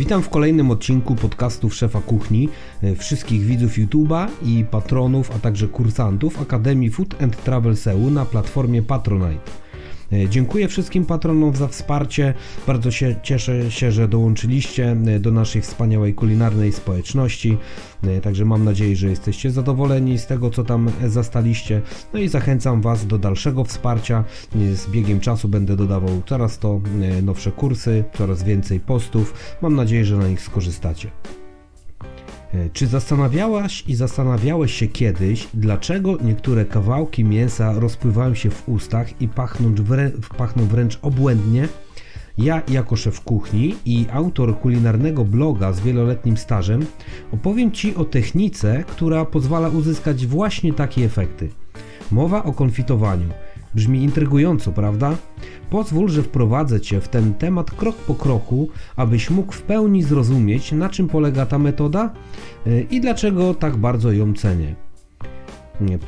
Witam w kolejnym odcinku podcastów Szefa Kuchni. e, Wszystkich widzów YouTube'a i patronów, a także kursantów Akademii Food and Travel SEU na platformie Patronite. E, Dziękuję wszystkim patronom za wsparcie. Bardzo się cieszę się, że dołączyliście e, do naszej wspaniałej kulinarnej społeczności. E, Także mam nadzieję, że jesteście zadowoleni z tego, co tam zastaliście. No i zachęcam Was do dalszego wsparcia. Z biegiem czasu będę dodawał coraz to nowsze kursy, coraz więcej postów. Mam nadzieję, że na nich skorzystacie. E, Czy zastanawiałaś i zastanawiałeś się kiedyś, dlaczego niektóre kawałki mięsa rozpływają się w ustach i pachną, wrę- pachną wręcz obłędnie? Ja, jako szef kuchni i autor kulinarnego bloga z wieloletnim stażem, opowiem Ci o technice, która pozwala uzyskać właśnie takie efekty. Mowa o konfitowaniu. Brzmi intrygująco, prawda? Pozwól, że wprowadzę Cię w ten temat krok po kroku, abyś mógł w pełni zrozumieć, na czym polega ta metoda y, i dlaczego tak bardzo ją cenię.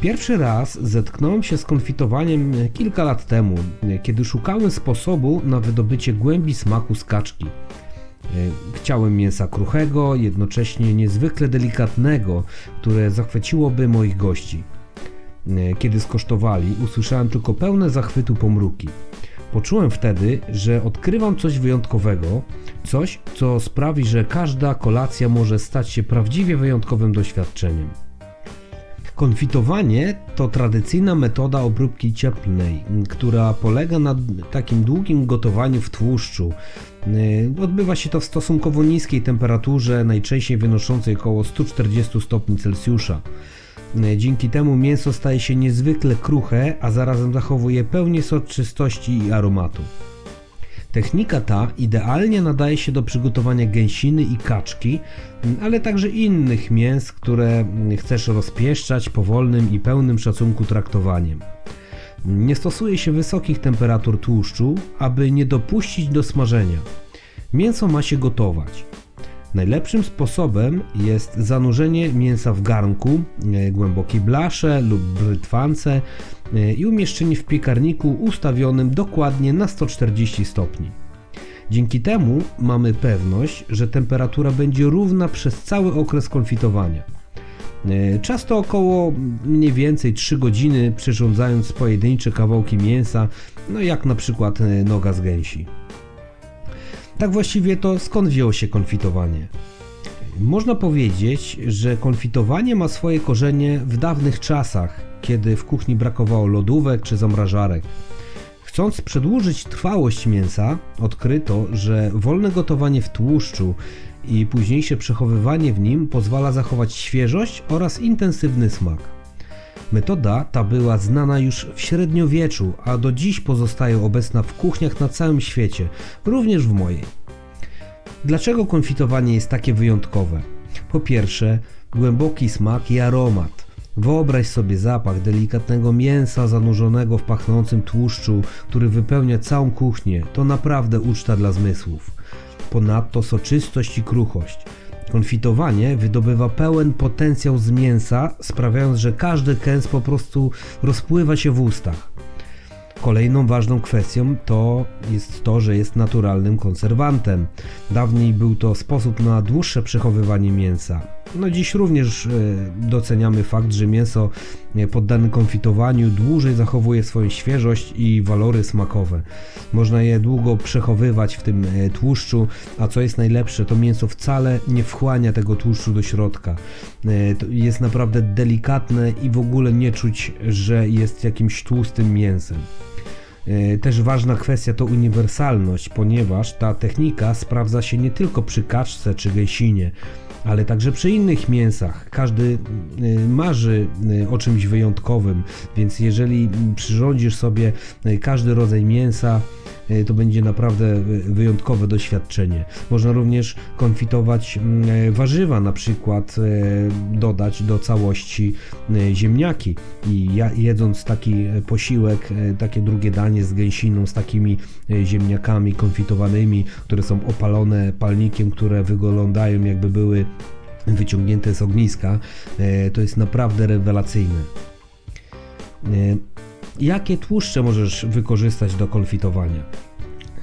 Pierwszy raz zetknąłem się z konfitowaniem kilka lat temu, kiedy szukałem sposobu na wydobycie głębi smaku z kaczki. Chciałem mięsa kruchego, jednocześnie niezwykle delikatnego, które zachwyciłoby moich gości. Kiedy skosztowali, usłyszałem tylko pełne zachwytu pomruki. Poczułem wtedy, że odkrywam coś wyjątkowego, coś, co sprawi, że każda kolacja może stać się prawdziwie wyjątkowym doświadczeniem. Konfitowanie to tradycyjna metoda obróbki cieplnej, która polega na takim długim gotowaniu w tłuszczu. Yy, Odbywa się to w stosunkowo niskiej temperaturze, najczęściej wynoszącej około 140 stopni Celsjusza. Yy, Dzięki temu mięso staje się niezwykle kruche, a zarazem zachowuje pełnię soczystości i aromatu. Technika ta idealnie nadaje się do przygotowania gęsiny i kaczki, ale także innych mięs, które chcesz rozpieszczać powolnym i pełnym szacunku traktowaniem. Nie stosuje się wysokich temperatur tłuszczu, aby nie dopuścić do smażenia. Mięso ma się gotować. Najlepszym sposobem jest zanurzenie mięsa w garnku, e, głębokiej blasze lub brytwance e, i umieszczenie w piekarniku ustawionym dokładnie na 140 stopni. Dzięki temu mamy pewność, że temperatura będzie równa przez cały okres konfitowania. E, Czas to około mniej więcej 3 godziny, przyrządzając pojedyncze kawałki mięsa, no jak na przykład noga z gęsi. Tak właściwie to skąd wzięło się konfitowanie? Można powiedzieć, że konfitowanie ma swoje korzenie w dawnych czasach, kiedy w kuchni brakowało lodówek czy zamrażarek. Chcąc przedłużyć trwałość mięsa, odkryto, że wolne gotowanie w tłuszczu i późniejsze przechowywanie w nim pozwala zachować świeżość oraz intensywny smak. Metoda ta była znana już w średniowieczu, a do dziś pozostaje obecna w kuchniach na całym świecie, również w mojej. Dlaczego konfitowanie jest takie wyjątkowe? Po pierwsze, głęboki smak i aromat. Wyobraź sobie zapach delikatnego mięsa zanurzonego w pachnącym tłuszczu, który wypełnia całą kuchnię. To naprawdę uczta dla zmysłów. Ponadto soczystość i kruchość. Konfitowanie wydobywa pełen potencjał z mięsa, sprawiając, że każdy kęs po prostu rozpływa się w ustach. Kolejną ważną kwestią to jest to, że jest naturalnym konserwantem. Dawniej był to sposób na dłuższe przechowywanie mięsa. No dziś również e, doceniamy fakt, że mięso e, poddane konfitowaniu dłużej zachowuje swoją świeżość i walory smakowe. Można je długo przechowywać w tym e, tłuszczu, a co jest najlepsze, to mięso wcale nie wchłania tego tłuszczu do środka. Jest naprawdę delikatne i w ogóle nie czuć, że jest jakimś tłustym mięsem. Też ważna kwestia to uniwersalność, ponieważ ta technika sprawdza się nie tylko przy kaczce czy gęsinie, ale także przy innych mięsach. Każdy e, marzy e, o czymś wyjątkowym, więc jeżeli przyrządzisz sobie e, każdy rodzaj mięsa, to będzie naprawdę e, wyjątkowe doświadczenie. Można również konfitować e, warzywa, na przykład e, dodać do całości e, ziemniaki i jedząc taki e, posiłek, e, takie drugie danie z gęsiną, z takimi e, ziemniakami konfitowanymi, które są opalone palnikiem, które wyglądają jakby były wyciągnięte z ogniska, e, to jest naprawdę rewelacyjne. Jakie tłuszcze możesz wykorzystać do konfitowania?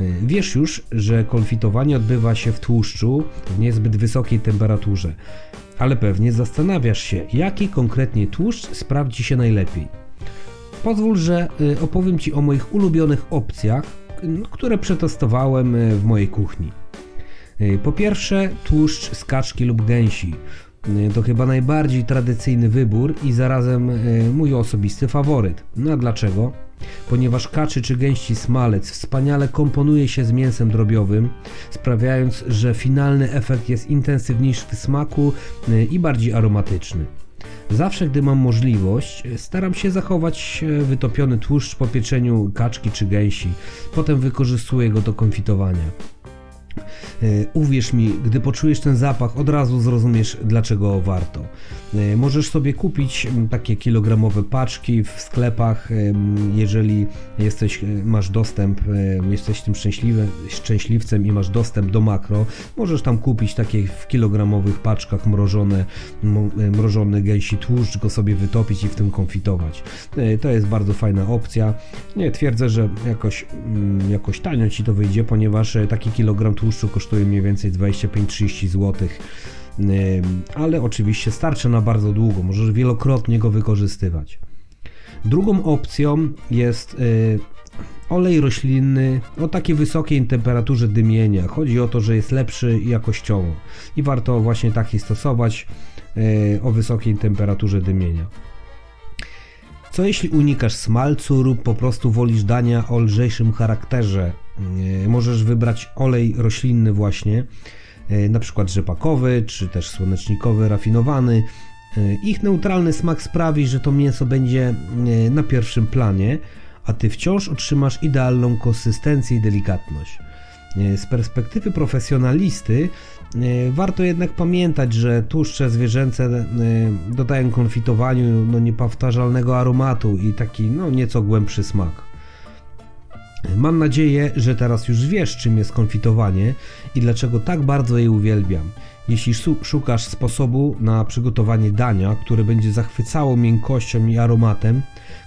Y, Wiesz już, że konfitowanie odbywa się w tłuszczu w niezbyt wysokiej temperaturze, ale pewnie zastanawiasz się, jaki konkretnie tłuszcz sprawdzi się najlepiej. Pozwól, że y, opowiem Ci o moich ulubionych opcjach, które przetestowałem y, w mojej kuchni. Po pierwsze, tłuszcz z kaczki lub gęsi. Y, To chyba najbardziej tradycyjny wybór i zarazem y, mój osobisty faworyt. No a dlaczego? Ponieważ kaczy czy gęści smalec wspaniale komponuje się z mięsem drobiowym, sprawiając, że finalny efekt jest intensywniejszy w smaku y, i bardziej aromatyczny. Zawsze, gdy mam możliwość, staram się zachować e, wytopiony tłuszcz po pieczeniu kaczki czy gęsi. Potem wykorzystuję go do konfitowania. E, Uwierz mi, gdy poczujesz ten zapach, od razu zrozumiesz, dlaczego warto. E, Możesz sobie kupić m, takie kilogramowe paczki w sklepach, em, jeżeli jesteś, e, masz dostęp, e, jesteś tym szczęśliwy, szczęśliwcem i masz dostęp do makro. Możesz tam kupić takie w kilogramowych paczkach mrożone, e, mrożony gęsi tłuszcz, go sobie wytopić i w tym konfitować. E, To jest bardzo fajna opcja. Nie twierdzę, że jakoś, mm, jakoś tanio ci to wyjdzie, ponieważ e, taki kilogram tłuszczu kosztuje mniej więcej 25-30 zł. Ale oczywiście starczy na bardzo długo, możesz wielokrotnie go wykorzystywać. Drugą opcją jest y, olej roślinny o takiej wysokiej temperaturze dymienia. Chodzi o to, że jest lepszy jakościowo i warto właśnie taki stosować y, o wysokiej temperaturze dymienia. Co jeśli unikasz smalcu lub po prostu wolisz dania o lżejszym charakterze? Yy, Możesz wybrać olej roślinny właśnie, yy, na przykład rzepakowy czy też słonecznikowy, rafinowany. Yy, Ich neutralny smak sprawi, że to mięso będzie na pierwszym planie, a ty wciąż otrzymasz idealną konsystencję i delikatność. Z perspektywy profesjonalisty warto jednak pamiętać, że tłuszcze zwierzęce dodają konfitowaniu no, niepowtarzalnego aromatu i taki no, nieco głębszy smak. Mam nadzieję, że teraz już wiesz, czym jest konfitowanie i dlaczego tak bardzo je uwielbiam. Jeśli szukasz sposobu na przygotowanie dania, które będzie zachwycało miękkością i aromatem,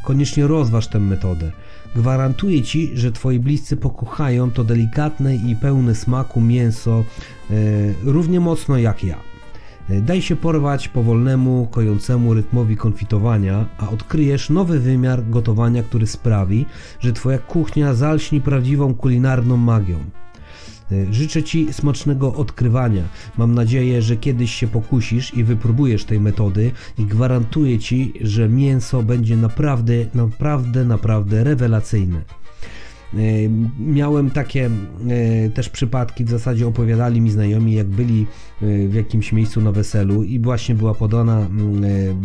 koniecznie rozważ tę metodę. Gwarantuję Ci, że Twoi bliscy pokochają to delikatne i pełne smaku mięso e, równie mocno jak ja. E, Daj się porwać powolnemu, kojącemu rytmowi konfitowania, a odkryjesz nowy wymiar gotowania, który sprawi, że Twoja kuchnia zalśni prawdziwą kulinarną magią. E, Życzę Ci smacznego odkrywania. Mam nadzieję, że kiedyś się pokusisz i wypróbujesz tej metody i gwarantuję Ci, że mięso będzie naprawdę, naprawdę, naprawdę rewelacyjne. E, Miałem takie e, też przypadki, w zasadzie opowiadali mi znajomi, jak byli e, w jakimś miejscu na weselu i właśnie była podana,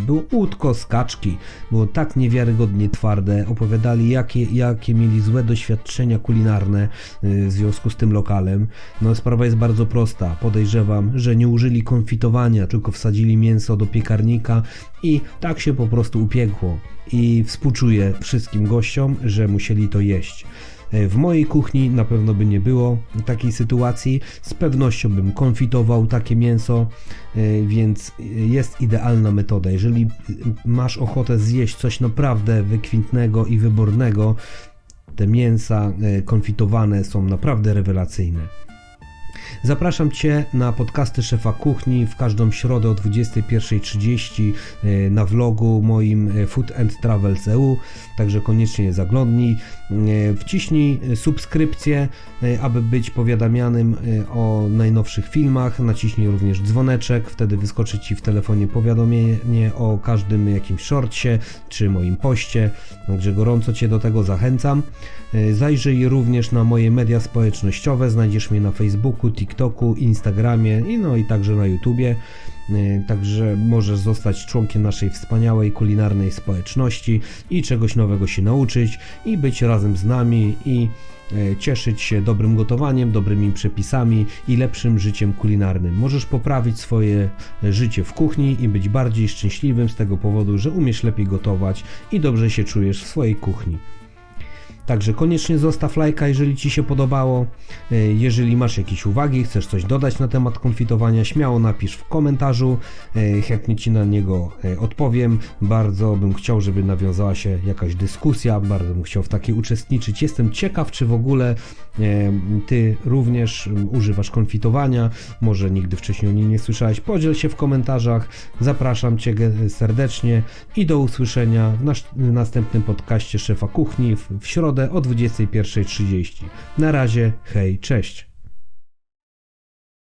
było łódko z kaczki, było tak niewiarygodnie twarde, opowiadali jakie, jakie mieli złe doświadczenia kulinarne w związku z tym lokalem. No sprawa jest bardzo prosta, podejrzewam, że nie użyli konfitowania, tylko wsadzili mięso do piekarnika i tak się po prostu upiekło i współczuję wszystkim gościom, że musieli to jeść. E, W mojej kuchni na pewno by nie było takiej sytuacji. Z pewnością bym konfitował takie mięso, e, więc jest idealna metoda. Jeżeli masz ochotę zjeść coś naprawdę wykwintnego i wybornego, te mięsa e, konfitowane są naprawdę rewelacyjne. Zapraszam Cię na podcasty Szefa Kuchni w każdą środę o 21.30 e, na vlogu moim e, Food and Travels EU, także koniecznie zaglądnij. E, Wciśnij subskrypcję, aby być powiadamianym o najnowszych filmach. Naciśnij również dzwoneczek, wtedy wyskoczy Ci w telefonie powiadomienie o każdym jakimś shortcie czy moim poście, także gorąco Cię do tego zachęcam. Zajrzyj również na moje media społecznościowe, znajdziesz mnie na Facebooku, TikToku, Instagramie i no i także na YouTubie. E, Także możesz zostać członkiem naszej wspaniałej kulinarnej społeczności i czegoś nowego się nauczyć i być razem z nami i e, cieszyć się dobrym gotowaniem, dobrymi przepisami i lepszym życiem kulinarnym. Możesz poprawić swoje e, życie w kuchni i być bardziej szczęśliwym z tego powodu, że umiesz lepiej gotować i dobrze się czujesz w swojej kuchni. Także koniecznie zostaw lajka, jeżeli Ci się podobało. E, Jeżeli masz jakieś uwagi, chcesz coś dodać na temat konfitowania, śmiało napisz w komentarzu. E, Chętnie Ci na niego e, odpowiem. Bardzo bym chciał, żeby nawiązała się jakaś dyskusja, bardzo bym chciał w takiej uczestniczyć. Jestem ciekaw, czy w ogóle Ty również używasz konfitowania, może nigdy wcześniej o nim nie słyszałeś. Podziel się w komentarzach. Zapraszam Cię serdecznie i do usłyszenia w następnym podcaście Szefa Kuchni w, w środę o 21.30. Na razie, hej, cześć.